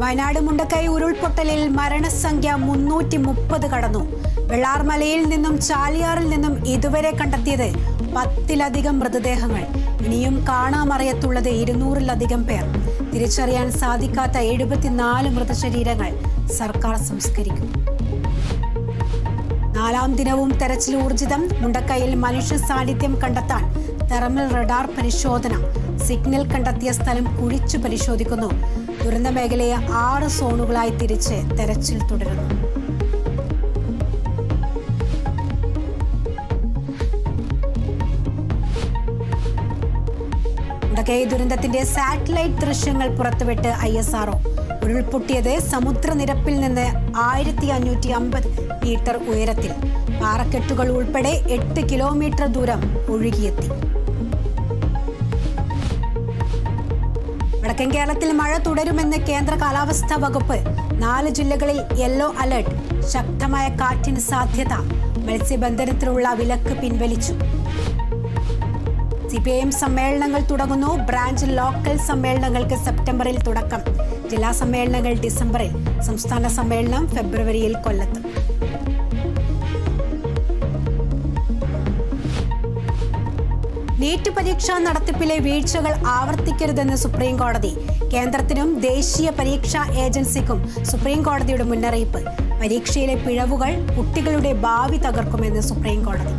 വയനാട് മുണ്ടക്കൈ ഉരുൾപൊട്ടലിൽ മരണസംഖ്യ മുന്നൂറ്റി മുപ്പത് കടന്നു. വെള്ളാർമലയിൽ നിന്നും ചാലിയാറിൽ നിന്നും ഇതുവരെ കണ്ടെത്തിയത് പത്തിലധികം മൃതദേഹങ്ങൾ. ഇനിയും കാണാമറിയത്തുള്ളത് ഇരുന്നൂറിലധികം പേർ. തിരിച്ചറിയാൻ സാധിക്കാത്ത എഴുപത്തിനാല് മൃതശരീരങ്ങൾ സർക്കാർ സംസ്കരിക്കും. നാലാം ദിനവും തെരച്ചിൽ ഊർജിതം. മുണ്ടക്കൈയിൽ മനുഷ്യ സാന്നിധ്യം കണ്ടെത്താൻ തെർമൽ റഡാർ പരിശോധന. സിഗ്നൽ കണ്ടെത്തിയ സ്ഥലം കുഴിച്ചു പരിശോധിക്കുന്നു. ദുരന്ത മേഖലയെ ആറ് സോണുകളായി തിരിച്ച് തെരച്ചിൽ തുടരുന്നു. മുണ്ടക്കൈ ദുരന്തത്തിന്റെ സാറ്റലൈറ്റ് ദൃശ്യങ്ങൾ പുറത്തുവിട്ട് ഐ എസ് ആർഒ ഉരുൾപൊട്ടിയത് സമുദ്രനിരപ്പിൽ നിന്ന് ആയിരത്തി അഞ്ഞൂറ്റി അമ്പത് മീറ്റർ ഉയരത്തിൽ. പാറക്കെട്ടുകൾ ഉൾപ്പെടെ എട്ട് കിലോമീറ്റർ ദൂരം ഒഴുകിയെത്തി. വടക്കൻ കേരളത്തിൽ മഴ തുടരുമെന്ന് കേന്ദ്ര കാലാവസ്ഥാ വകുപ്പ്. നാല് ജില്ലകളിൽ യെല്ലോ അലർട്ട്. ശക്തമായ കാറ്റിന് സാധ്യത. മത്സ്യബന്ധനത്തിനുള്ള വിലക്ക് പിൻവലിച്ചു. സി പി ഐ എം സമ്മേളനങ്ങൾ തുടങ്ങുന്നു. ബ്രാഞ്ച് ലോക്കൽ സമ്മേളനങ്ങൾക്ക് സെപ്റ്റംബറിൽ തുടക്കം. ജില്ലാ സമ്മേളനങ്ങൾ ഡിസംബറിൽ. സംസ്ഥാന സമ്മേളനം ഫെബ്രുവരിയിൽ കൊല്ലത്ത്. നീറ്റ് പരീക്ഷാ നടത്തിപ്പിലെ വീഴ്ചകൾ ആവർത്തിക്കരുതെന്ന് സുപ്രീം കോടതി കേന്ദ്രത്തിനും ദേശീയ പരീക്ഷാ ഏജൻസിക്കും സുപ്രീം കോടതിയുടെ മുന്നറിയിപ്പ്. പരീക്ഷയിലെ പിഴവുകൾ കുട്ടികളുടെ ഭാവി തകർക്കുമെന്ന് സുപ്രീം കോടതി